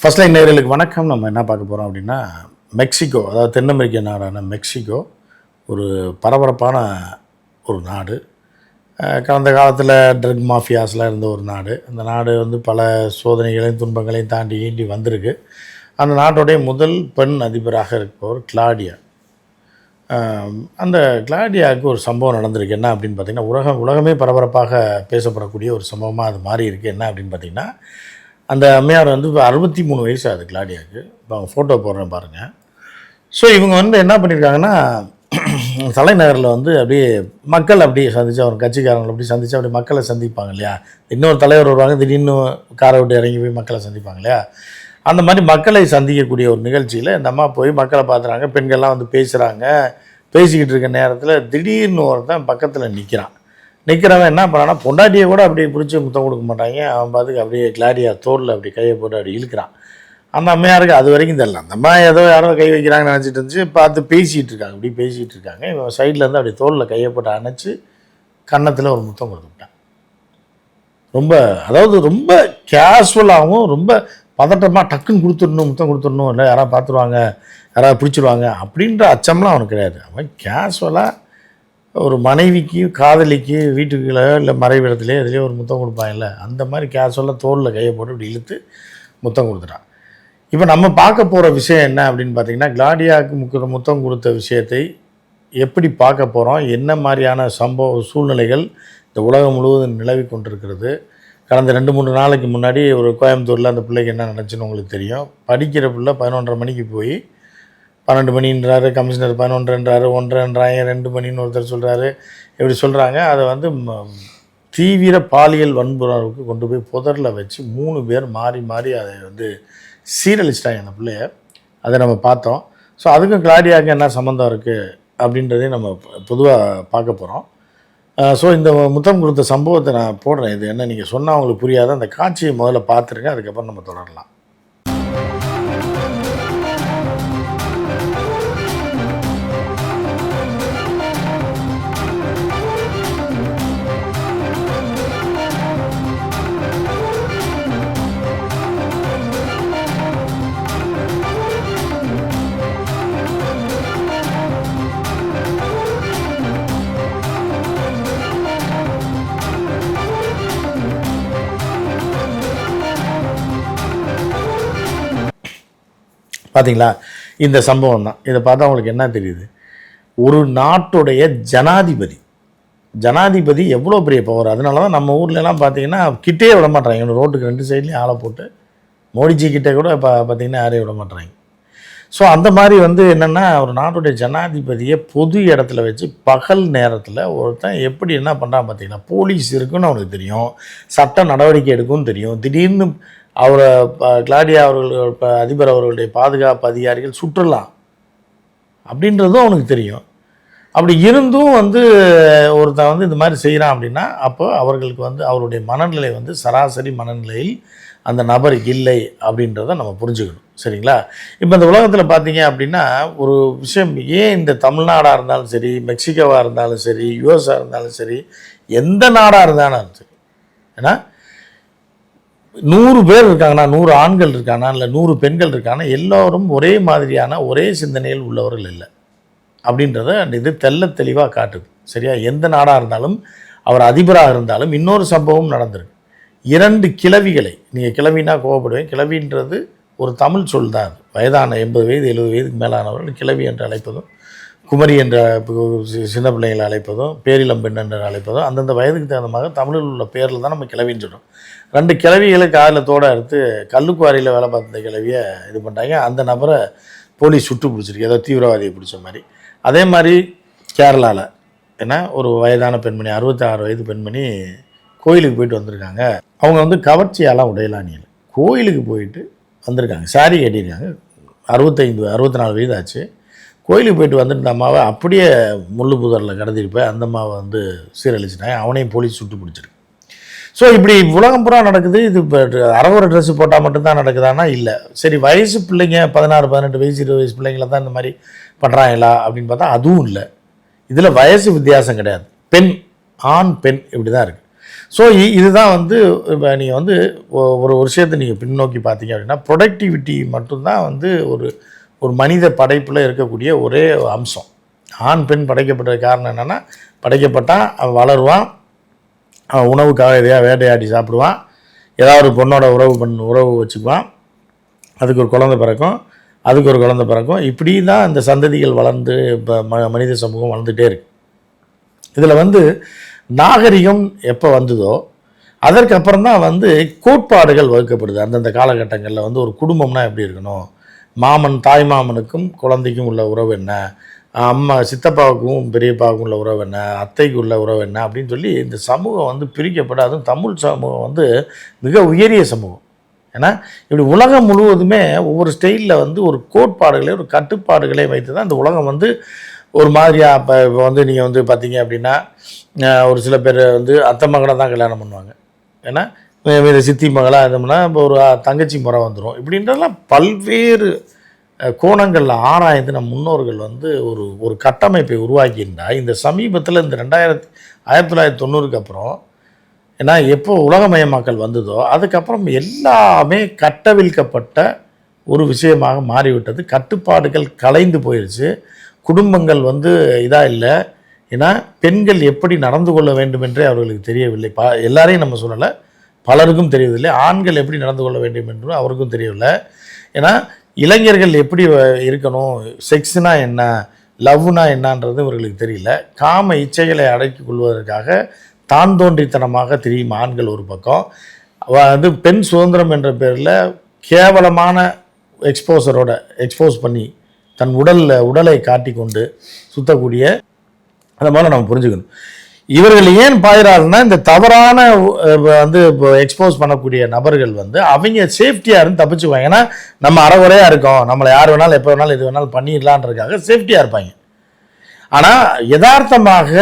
First line நேர்களுக்கு வணக்கம். நம்ம என்ன பார்க்க போகிறோம் அப்படின்னா மெக்சிகோ அதாவது தென் அமெரிக்க நாடான மெக்சிகோ ஒரு பரபரப்பான ஒரு நாடு. கடந்த காலத்தில் ட்ரக் மாஃபியாஸ்லாம் இருந்த ஒரு நாடு. அந்த நாடு வந்து பல சோதனைகளையும் துன்பங்களையும் தாண்டி ஈண்டி வந்திருக்கு. அந்த நாட்டுடைய முதல் பெண் அதிபராக இருப்பவர் கிளாடியா. அந்த கிளாடியாவுக்கு ஒரு சம்பவம் நடந்திருக்கு. என்ன அப்படின்னு பார்த்திங்கன்னா உலகம் உலகமே பரபரப்பாக பேசப்படக்கூடிய ஒரு சம்பவமாக அது மாறி இருக்குது என்ன அப்படின்னு பார்த்தீங்கன்னா அந்த அம்மையார் வந்து இப்போ அறுபத்தி மூணு வயசு ஆகுது கிளாடியாவுக்கு. இப்போ அவங்க ஃபோட்டோ போடுறேன் பாருங்கள் ஸோ இவங்க வந்து என்ன பண்ணியிருக்காங்கன்னா தலைநகரில் வந்து அப்படியே மக்கள் அப்படியே சந்தித்து அவங்க கட்சிக்காரங்களை அப்படி சந்திச்சு அப்படியே மக்களை சந்திப்பாங்க இல்லையா? இன்னொரு தலைவர் வருவாங்க திடீர்னு காரை விட்டு இறங்கி போய் மக்களை சந்திப்பாங்க இல்லையா? அந்த மாதிரி மக்களை சந்திக்கக்கூடிய ஒரு நிகழ்ச்சியில் இந்த அம்மா போய் மக்களை பார்த்துறாங்க பெண்கள்லாம் வந்து பேசுகிறாங்க பேசிக்கிட்டு இருக்க நேரத்தில் திடீர்னு ஒருத்தன் பக்கத்தில் நிற்கிறான் நிற்கிறவன் என்ன பண்ணான்னா பொண்டாட்டியை கூட அப்படியே பிடிச்சி முத்தம் கொடுக்க மாட்டாங்க. அவன் பார்த்துக்கு அப்படியே கிளாரியாக தோலில் அப்படி கையை போட்டு அப்படி இழுக்கிறான். அந்த அம்மையாருக்கு அது வரைக்கும் தெரில அந்த அம்மா ஏதோ யாரோ கை வைக்கிறாங்கன்னு நினச்சிட்டு இருந்துச்சு. பார்த்து பேசிகிட்டு இருக்காங்க. அப்படி பேசிகிட்டு இருக்காங்க. இவன் சைடில் இருந்து அப்படியே கையை போட்டு அணைச்சி கன்னத்தில் ஒரு முத்தம் கொடுத்துட்டான் ரொம்ப அதாவது ரொம்ப கேஷுவலாகவும் ரொம்ப பதட்டமாக டக்குன்னு கொடுத்துடணும் முத்தம் கொடுத்துடணும் இல்லை யாராவது பார்த்துருவாங்க யாராவது பிடிச்சிருவாங்க அப்படின்ற அச்சம்லாம் அவனுக்கு கிடையாது. அவன் கேஷுவலாக ஒரு மனைவிக்கு காதலிக்கு வீட்டுக்குள்ளே இல்லை மறைவிடத்துலேயே எதுலேயோ ஒரு முத்தம் கொடுப்பாங்கல்ல அந்த மாதிரி கேஷுவலாக தோளில் கையை போட்டு இப்படி இழுத்து முத்தம் கொடுத்துட்டான். இப்போ நம்ம பார்க்க போகிற விஷயம் என்ன அப்படின்னு பார்த்தீங்கன்னா கிளாடியாவுக்கு முக்கிய முத்தம் கொடுத்த விஷயத்தை எப்படி பார்க்க போகிறோம் என்ன மாதிரியான சம்பவ சூழ்நிலைகள் இந்த உலகம் முழுவதும் நிலவி கொண்டிருக்கிறது? கடந்த ரெண்டு மூணு நாளைக்கு முன்னாடி ஒரு கோயம்புத்தூரில் அந்த பிள்ளைக்கு என்ன நடந்துச்சுன்னு உங்களுக்கு தெரியும். படிக்கிற பிள்ளை பதினொன்றரை மணிக்கு போய் பன்னெண்டு மணின்றாரு கமிஷனர் பதினொன்றுன்றாரு ஒன்றுன்றாங்க ரெண்டு மணின்னு ஒருத்தர் சொல்கிறாரு இப்படி சொல்கிறாங்க அதை வந்து ம- தீவிர பாலியல் வன்புணர்வுக்கு கொண்டு போய் புதரில் வச்சு மூணு பேர் மாறி மாறி அதை வந்து சீரழிச்சிட்டாங்க அந்த பிள்ளைய. அதை நம்ம பார்த்தோம். ஸோ அதுக்கும் கிளாடியாவுக்கு என்ன சம்மந்தம் இருக்குது அப்படின்றதையும் நம்ம பொதுவாக பார்க்க போகிறோம் ஸோ இந்த முத்தம் கொடுத்த சம்பவத்தை நான் போடுறேன். இது என்ன நீங்கள் சொன்னால் அவங்களுக்கு புரியாத. அந்த காட்சியை முதல்ல பார்த்துருங்க. அதுக்கப்புறம் நம்ம தொடரலாம். பார்த்தீங்களா இந்த சம்பவம் தான் இதை பார்த்தா அவங்களுக்கு என்ன தெரியுது? ஒரு நாட்டுடைய ஜனாதிபதி. ஜனாதிபதி எவ்வளோ பெரிய பவர் அதனால தான் நம்ம ஊர்லலாம் பார்த்தீங்கன்னா கிட்டே விட மாட்டாங்க இவனு ரோட்டுக்கு ரெண்டு சைட்லேயும் ஆளை போட்டு மோடிஜி கிட்டே கூட இப்போ பார்த்தீங்கன்னா யாரையும் விட மாட்டாங்க ஸோ அந்த மாதிரி வந்து என்னென்னா ஒரு நாட்டுடைய ஜனாதிபதியை பொது இடத்துல வச்சு பகல் நேரத்தில் ஒருத்தன் எப்படி என்ன பண்ணுறான் பார்த்தீங்கன்னா போலீஸ் இருக்குன்னு அவனுக்கு தெரியும். சட்ட நடவடிக்கை எடுக்கும்னு தெரியும். திடீர்னு அவரை ப- கிளாடியா அவர்கள் ப- அதிபர் அவர்களுடைய பாதுகாப்பு அதிகாரிகள் சுற்றலாம் அப்படின்றதும் அவனுக்கு தெரியும். அப்படி இருந்தும் வந்து ஒருத்தன் வந்து இந்த மாதிரி செய்கிறான் அப்படின்னா அப்போ அவர்களுக்கு வந்து அவருடைய மனநிலை வந்து சராசரி மனநிலையில் அந்த நபர் இல்லை அப்படின்றத நம்ம புரிஞ்சுக்கணும். சரிங்களா? இப்போ இந்த உலகத்தில் பார்த்தீங்க அப்படின்னா ஒரு விஷயம் ஏன் இந்த தமிழ்நாடாக இருந்தாலும் சரி மெக்சிகோவாக இருந்தாலும் சரி யுஎஸ்ஆ இருந்தாலும் சரி எந்த நாடாக இருந்தாலும் சரி ஏன்னா நூறு பேர் இருக்காங்கன்னா நூறு ஆண்கள் இருக்கானா இல்லை நூறு பெண்கள் இருக்கானா எல்லோரும் ஒரே மாதிரியான ஒரே சிந்தனையில் உள்ளவர்கள் இல்லை. அப்படின்றத அந்த இது தெல்ல தெளிவாக காட்டுது. சரியா? எந்த நாடாக இருந்தாலும் அவர் அதிபராக இருந்தாலும் இன்னொரு சம்பவம் நடந்திருக்கு. இரண்டு கிழவிகளை நீங்கள் கிளவினா கோவப்படுவேன். கிழவின்றது ஒரு தமிழ் சொல் தான் அது. வயதான எண்பது வயது எழுபது வயதுக்கு மேலானவர்கள் கிழவி என்று அழைப்பதும் குமரி என்ற சின்ன பிள்ளைங்களை அழைப்பதும் பேரிலம்பெண் என்று அழைப்பதும் அந்தந்த வயதுக்கு தகுந்த மாதிரி தமிழில் உள்ள பேரில் தான் நம்ம கிளவின்னு சொல்கிறோம் ரெண்டு கிளவிகளை காதில் தோட எடுத்து கல்லுக்குவாரியில் வேலை பார்த்த கிளவியை இது பண்ணிட்டாங்க அந்த நபரை போலீஸ் சுட்டு பிடிச்சிருக்கு. ஏதோ தீவிரவாதியை பிடிச்ச மாதிரி. அதே மாதிரி கேரளாவில் ஏன்னா ஒரு வயதான பெண்மணி அறுபத்தாறு வயது பெண்மணி கோயிலுக்கு போயிட்டு வந்திருக்காங்க. அவங்க வந்து கவர்ச்சியாலாம் உடையலானியில் கோயிலுக்கு போயிட்டு வந்திருக்காங்க. சாரி கட்டியிருக்காங்க. அறுபத்தைந்து அறுபத்தி நாலு வயது ஆச்சு. கோயிலுக்கு போயிட்டு வந்துட்டு அம்மாவை அப்படியே முள்ளு புதரில் கடத்திட்டு போய் அந்த அம்மாவை வந்து சீரழிச்சிட்டாங்க. அவனையும் போலீஸ் சுட்டு பிடிச்சிருக்கு. ஸோ இப்படி உலகம் பூரா நடக்குது. இது இப்போ அரவரை ட்ரெஸ் போட்டால் மட்டும்தான் நடக்குதானா இல்லை. சரி வயசு பிள்ளைங்க பதினாறு பதினெட்டு வயசு இருபது வயசு பிள்ளைங்கள தான் இந்த மாதிரி பண்ணுறாங்களா அப்படின்னு பார்த்தா அதுவும் இல்லை. இதில் வயசு வித்தியாசம் கிடையாது. பெண் ஆண் பெண் இப்படி தான் இருக்குது ஸோ இதுதான் வந்து இப்போ நீங்கள் வந்து ஒரு விஷயத்தை நீங்கள் பின்னோக்கி பார்த்தீங்க அப்படின்னா ப்ரொடக்டிவிட்டி மட்டும்தான் வந்து ஒரு ஒரு மனித படைப்பில் இருக்கக்கூடிய ஒரே அம்சம். ஆண் பெண் படைக்கப்பட்ட காரணம் என்னென்னா படைக்கப்பட்டால் அவன் வளருவான் அவன் உணவுக்காக எதையா வேட்டையாடி சாப்பிடுவான் ஏதாவது ஒரு பொண்ணோட உறவு பண்ண உறவு வச்சுக்குவான். அதுக்கு ஒரு குழந்தை பிறக்கும் அதுக்கு ஒரு குழந்தை பிறக்கும். இப்படி தான் இந்த சந்ததிகள் வளர்ந்து இப்போ ம மனித சமூகம் வளர்ந்துகிட்டே இருக்கு. இதில் வந்து நாகரிகம் எப்போ வந்ததோ அதற்கப்புறம் தான் வந்து கோட்பாடுகள் வகுக்கப்படுது. அந்தந்த காலகட்டங்களில் வந்து ஒரு குடும்பம்னா எப்படி இருக்கணும்? மாமன் தாய் மாமனுக்கும் குழந்தைக்கும் உள்ள உறவு என்ன? அம்மா சித்தப்பாவுக்கும் பெரியப்பாவுக்கும் உள்ள உறவு என்ன? அத்தைக்கு உள்ள உறவு என்ன? அப்படின்னு சொல்லி இந்த சமூகம் வந்து பிரிக்கப்பட அதுவும் தமிழ் சமூகம் வந்து மிக உயரிய சமூகம். ஏன்னா இப்படி உலகம் முழுவதுமே ஒவ்வொரு ஸ்டைலில் வந்து ஒரு கோட்பாடுகளை ஒரு கட்டுப்பாடுகளை வைத்து தான் இந்த உலகம் வந்து ஒரு மாதிரியாக இப்போ இப்போ வந்து நீங்கள் வந்து பார்த்தீங்க அப்படின்னா ஒரு சில பேர் வந்து அத்தை மகனை தான் கல்யாணம் பண்ணுவாங்க. ஏன்னா வேறு சித்தி மகளாக இருந்தோம்னா இப்போ ஒரு தங்கச்சி முறை வந்துடும் இப்படின்றதெல்லாம் பல்வேறு கோணங்களில் ஆராய்ந்து நம் முன்னோர்கள் வந்து ஒரு ஒரு கட்டமைப்பை உருவாக்கியிருந்தா இந்த சமீபத்தில் இந்த ரெண்டாயிரத்தி ஆயிரத்தி தொள்ளாயிரத்தி தொண்ணூறுக்கு அப்புறம் ஏன்னா எப்போ உலகமயமாக்கல் வந்ததோ அதுக்கப்புறம் எல்லாமே கட்டவிழ்க்கப்பட்ட ஒரு விஷயமாக மாறிவிட்டது. கட்டுப்பாடுகள் கலைந்து போயிடுச்சு குடும்பங்கள் வந்து இதாக இல்லை. ஏன்னா பெண்கள் எப்படி நடந்து கொள்ள வேண்டும் என்றே அவர்களுக்கு தெரியவில்லை. ப எல்லாரையும் நம்ம சொல்லலை. பலருக்கும் தெரியவில்லை ஆண்கள் எப்படி நடந்து கொள்ள வேண்டும் என்று அவருக்கும் தெரியவில்லை. ஏன்னா இளைஞர்கள் எப்படி வ- இருக்கணும்? செக்ஸ்னா என்ன? லவ்னா என்னன்றது இவர்களுக்கு தெரியல. காம இச்சைகளை அடக்கி கொள்வதற்காக தான் தோன்றித்தனமாக திரியும் ஆண்கள் ஒரு பக்கம். வந்து பெண் சுதந்திரம் என்ற பேரில் கேவலமான எக்ஸ்போசரோட எக்ஸ்போஸ் பண்ணி தன் உடலில் உடலை காட்டிக்கொண்டு சுத்தக்கூடிய அதை மாதிரி நம்ம புரிஞ்சுக்கணும். இவர்கள் ஏன் பாயிறாருன்னா இந்த தவறான வந்து இப்போ எக்ஸ்போஸ் பண்ணக்கூடிய நபர்கள் வந்து அவங்க சேஃப்டியாக இருந்து தப்பிச்சுக்குவாங்க. ஏன்னா நம்ம அறகுறையாக இருக்கோம். நம்மளை யார் வேணாலும் எப்போ வேணாலும் எது வேணாலும் பண்ணிடலான்றதுக்காக சேஃப்டியாக இருப்பாங்க. ஆனால் யதார்த்தமாக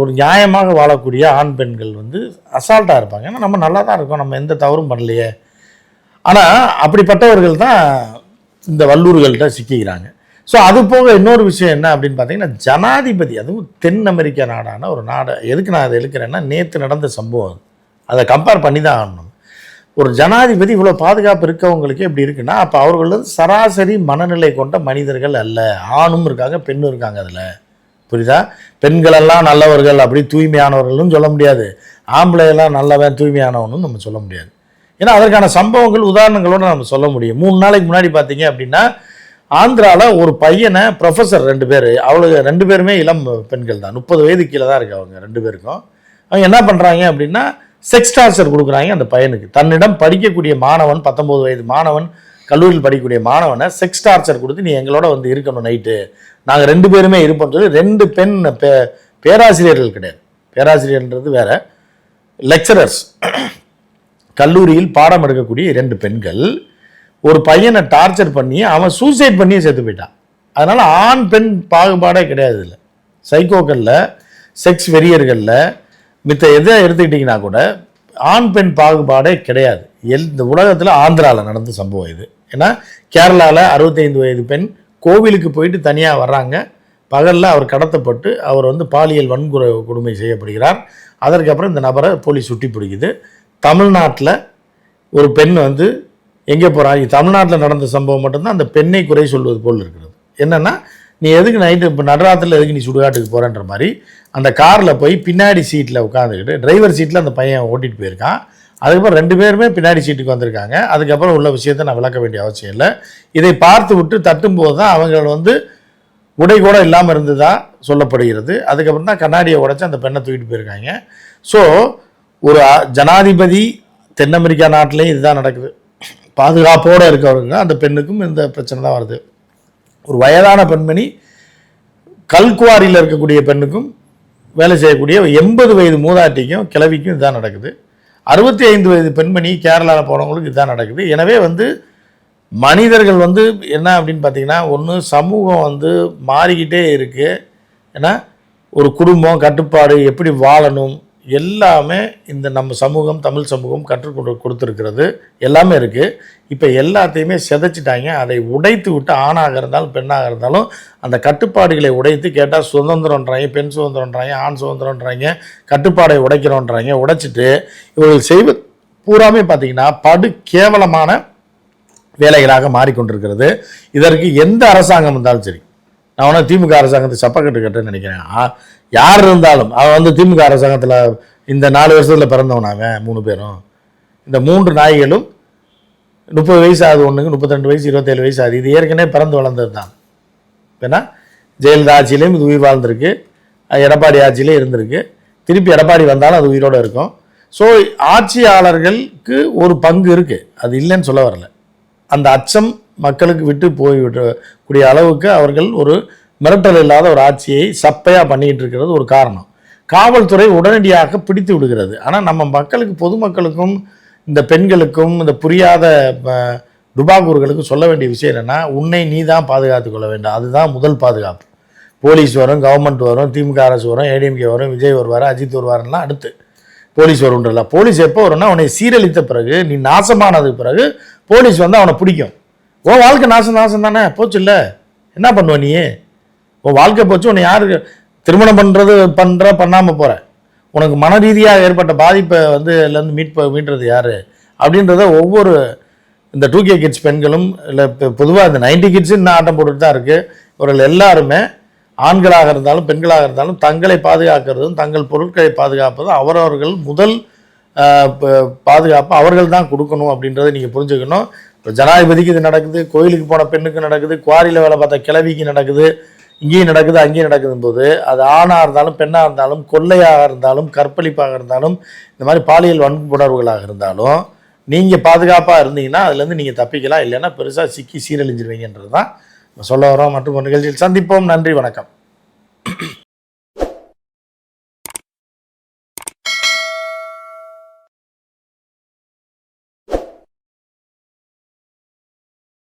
ஒரு நியாயமாக வாழக்கூடிய ஆண் பெண்கள் வந்து அசால்ட்டாக இருப்பாங்க. ஏன்னா நம்ம நல்லா தான் இருக்கோம். நம்ம எந்த தவறும் பண்ணலையே. ஆனால் அப்படிப்பட்டவர்கள் தான் இந்த வல்லூர்கள்ட்ட சிக்கிக்கிறாங்க. ஸோ அது போக இன்னொரு விஷயம் என்ன அப்படின்னு பார்த்தீங்கன்னா ஜனாதிபதி அதுவும் தென் அமெரிக்க நாடான ஒரு நாடு எதுக்கு நான் அதை எழுக்கிறேன்னா நேற்று நடந்த சம்பவம் அதை. கம்பேர் பண்ணி தான் ஆகணும். ஒரு ஜனாதிபதி இவ்வளோ பாதுகாப்பு இருக்கவங்களுக்கு எப்படி இருக்குன்னா அப்போ அவர்கள் சராசரி மனநிலை கொண்ட மனிதர்கள் அல்ல. ஆணும் இருக்காங்க பெண்ணும் இருக்காங்க அதில். புரியுதா? பெண்களெல்லாம் நல்லவர்கள் அப்படி தூய்மையானவர்கள்னு சொல்ல முடியாது. ஆம்பளை எல்லாம் நல்லவன் தூய்மையானவனும் நம்ம சொல்ல முடியாது. ஏன்னா அதற்கான சம்பவங்கள் உதாரணங்களோடு நம்ம சொல்ல முடியும். மூணு நாளைக்கு முன்னாடி பார்த்தீங்க அப்படின்னா ஆந்திராவில் ஒரு பையனை ப்ரொஃபஸர் ரெண்டு பேர் அவளுக்கு ரெண்டு பேருமே இளம் பெண்கள் தான். முப்பது வயது கீழே தான் இருக்கு அவங்க ரெண்டு பேருக்கும். அவங்க என்ன பண்ணுறாங்க அப்படின்னா செக்ஸ் டார்ச்சர் கொடுக்குறாங்க அந்த பையனுக்கு. தன்னிடம் படிக்கக்கூடிய மாணவன் பத்தொம்போது வயது மாணவன் கல்லூரியில் படிக்கக்கூடிய மாணவனை செக்ஸ் டார்ச்சர் கொடுத்து நீ எங்களோட வந்து இருக்கணும் நைட்டு நாங்கள் ரெண்டு பேருமே இருப்போம்னு சொல்லி ரெண்டு பெண் பே பேராசிரியர்கள் கிடையாது. பேராசிரியர்ன்றது வேற. லெக்சரர்ஸ் கல்லூரியில் பாடம் எடுக்கக்கூடிய இரண்டு பெண்கள் ஒரு பையனை டார்ச்சர் பண்ணி அவன் சூசைட் பண்ணி செத்து போயிட்டான். அதனால் ஆண் பெண் பாகுபாடே கிடையாது இல்லை சைக்கோக்களில் செக்ஸ் வெறியர்களில் மித்த எதை எடுத்துக்கிட்டிங்கன்னா கூட ஆண் பெண் பாகுபாடே கிடையாது. எல் இந்த உலகத்தில் ஆந்திராவில் நடந்த சம்பவம் இது. ஏன்னா கேரளாவில் அறுபத்தைந்து வயது பெண் கோவிலுக்கு போயிட்டு தனியாக வர்றாங்க. பகலில் அவர் கடத்தப்பட்டு அவர் வந்து பாலியல் வன்குறை கொடுமை செய்யப்படுகிறார். அதற்கப்புறம் இந்த நபரை போலீஸ் சுட்டி பிடிக்குது தமிழ்நாட்டில் ஒரு பெண் வந்து எங்கே போகிறான் தமிழ்நாட்டில் நடந்த சம்பவம் மட்டும்தான் அந்த பெண்ணை குறை சொல்வது போல் இருக்கிறது. என்னென்னா நீ எதுக்கு நைட்டு இப்போ நடுராத்திரில் எதுக்கு நீ சுடுகாட்டுக்கு போகிறன்ற மாதிரி அந்த காரில் போய் பின்னாடி சீட்டில் உட்காந்துக்கிட்டு டிரைவர் சீட்டில் அந்த பையன் ஓட்டிகிட்டு போயிருக்கான். அதுக்கப்புறம் ரெண்டு பேருமே பின்னாடி சீட்டுக்கு வந்திருக்காங்க. அதுக்கப்புறம் உள்ள விஷயத்தை நான் விளக்க வேண்டிய அவசியம் இல்லை. இதை பார்த்து விட்டு தட்டும்போது தான் அவங்க வந்து உடை கூட இல்லாமல் இருந்ததா சொல்லப்படுகிறது. அதுக்கப்புறம் தான் கண்ணாடியை உடைச்சு அந்த பெண்ணை தூக்கிட்டு போயிருக்காங்க. ஸோ ஒரு ஜனாதிபதி தென் அமெரிக்கா நாட்டிலையும் இதுதான் நடக்குது. பாதுகாப்போடு இருக்கவருங்க அந்த பெண்ணுக்கும் இந்த பிரச்சனை தான் வருது. ஒரு வயதான பெண்மணி கல்குவாரியில் இருக்கக்கூடிய பெண்ணுக்கும் வேலை செய்யக்கூடிய எண்பது வயது மூதாட்டிக்கும் கிழவிக்கும் இதுதான் நடக்குது. அறுபத்தி ஐந்து வயது பெண்மணி கேரளாவில் போனவங்களுக்கு இதுதான் நடக்குது. எனவே வந்து மனிதர்கள் வந்து என்ன அப்படின்னு பார்த்தீங்கன்னா ஒன்று சமூகம் வந்து மாறிக்கிட்டே இருக்குது ஏன்னா ஒரு குடும்பம் கட்டுப்பாடு எப்படி வாழணும் எல்லாமே இந்த நம்ம சமூகம் தமிழ் சமூகம் கற்றுக்கொண்டு கொடுத்துருக்கிறது. எல்லாமே இருக்குது இப்போ எல்லாத்தையுமே சிதைச்சிட்டாங்க. அதை உடைத்து விட்டு ஆணாக இருந்தாலும் பெண்ணாக இருந்தாலும் அந்த கட்டுப்பாடுகளை உடைத்து கேட்டால் சுதந்திரன்றாங்க பெண் சுதந்திரன்றாங்க ஆண் சுதந்திரன்றாங்க கட்டுப்பாடை உடைக்கிறோன்றாங்க உடைச்சிட்டு இவர்கள் செய்வது பூராமே பார்த்தீங்கன்னா படு கேவலமான வேலைகளாக மாறிக்கொண்டிருக்கிறது. இதற்கு எந்த அரசாங்கம் இருந்தாலும் சரி நான் வேணால் திமுக அரசாங்கத்தை சப்பக்கட்டு கட்டுன்னு நினைக்கிறேன். யார் இருந்தாலும் அவன் வந்து திமுக அரசாங்கத்தில் இந்த நாலு வருஷத்தில் பிறந்தவனாங்க அவன் மூணு பேரும். இந்த மூன்று நாய்களும் முப்பது வயசு ஆகுது ஒன்றுக்கு முப்பத்தெண்டு வயசு இருபத்தேழு வயசு ஆகுது. இது ஏற்கனவே பிறந்து வளர்ந்தது தான் ஏன்னா ஜெயலலிதா ஆட்சியிலையும் இது உயிர் வாழ்ந்திருக்கு. எடப்பாடி ஆட்சியிலே இருந்திருக்கு. திருப்பி எடப்பாடி வந்தாலும் அது உயிரோடு இருக்கும். ஸோ ஆட்சியாளர்களுக்கு ஒரு பங்கு இருக்குது அது இல்லைன்னு சொல்ல வரல. அந்த அச்சம் மக்களுக்கு விட்டு போய் கூடிய அளவுக்கு அவர்கள் ஒரு மிரட்டல் இல்லாத ஒரு ஆட்சியை சப்பையாக பண்ணிகிட்டு இருக்கிறது ஒரு காரணம். காவல்துறை உடனடியாக பிடித்து விடுகிறது. ஆனால் நம்ம மக்களுக்கு பொதுமக்களுக்கும் இந்த பெண்களுக்கும் இந்த புரியாத அஹ், டுபாகூர்களுக்கும் சொல்ல வேண்டிய விஷயம் என்னென்னா உன்னை நீ தான் பாதுகாத்து கொள்ள வேண்டும். அதுதான் முதல் பாதுகாப்பு. போலீஸ் வரும் கவர்மெண்ட் வரும் திமுக அரசு வரும் ஏடிஎம்கே வரும் விஜய் வருவார் அஜித் வருவாருலாம் அடுத்து போலீஸ் வரும்ன்றல போலீஸ் எப்போ வரும்னா அவனை சீரழித்த பிறகு நீ நாசமானதுக்கு பிறகு போலீஸ் வந்து அவனை பிடிக்கும். உன் வாழ்க்கை நாசம் நாசம் தானே? போச்சு இல்லை. என்ன பண்ணுவ நீ? உன் வாழ்க்கை போச்சு உன்னை யாருக்கு திருமணம் பண்ணுறது பண்ணுற பண்ணாமல் போகிற உனக்கு மன ரீதியாக ஏற்பட்ட பாதிப்பை வந்து இதுலேருந்து மீட் மீட்டுறது யார்? அப்படின்றத ஒவ்வொரு இந்த டூ கே கிட்ஸ் பெண்களும் இல்லை இப்போ பொதுவாக இந்த நைன்டி கிட்ஸ் இன்னும் ஆட்டம் போட்டுட்டு தான் இருக்குது இவர்கள் எல்லாருமே ஆண்களாக இருந்தாலும் பெண்களாக இருந்தாலும் தங்களை பாதுகாக்கிறதும் தங்கள் பொருட்களை பாதுகாப்பதும் அவரவர்கள் முதல் பாதுகாப்பு அவர்கள் தான் கொடுக்கணும் அப்படின்றத நீங்கள் புரிஞ்சுக்கணும். இப்போ ஜனாதிபதிக்கு இது நடக்குது கோயிலுக்கு போன பெண்ணுக்கு நடக்குது குவாரியில் வேலை பார்த்த கிளவிக்கு நடக்குது இங்கேயும் நடக்குது அங்கேயும் நடக்குதும் போது அது ஆணாக இருந்தாலும் பெண்ணாக இருந்தாலும் கொள்ளையாக இருந்தாலும் கற்பழிப்பாக இருந்தாலும் இந்த மாதிரி பாலியல் வன்புணர்வுகளாக இருந்தாலும் நீங்கள் பாதுகாப்பாக இருந்தீங்கன்னா அதுலேருந்து நீங்கள் தப்பிக்கலாம். இல்லைன்னா பெருசாக சிக்கி சீரழிஞ்சிருவீங்கன்றது தான் சொல்ல வரோம் மற்றும் நிகழ்ச்சியில் சந்திப்போம். நன்றி வணக்கம்.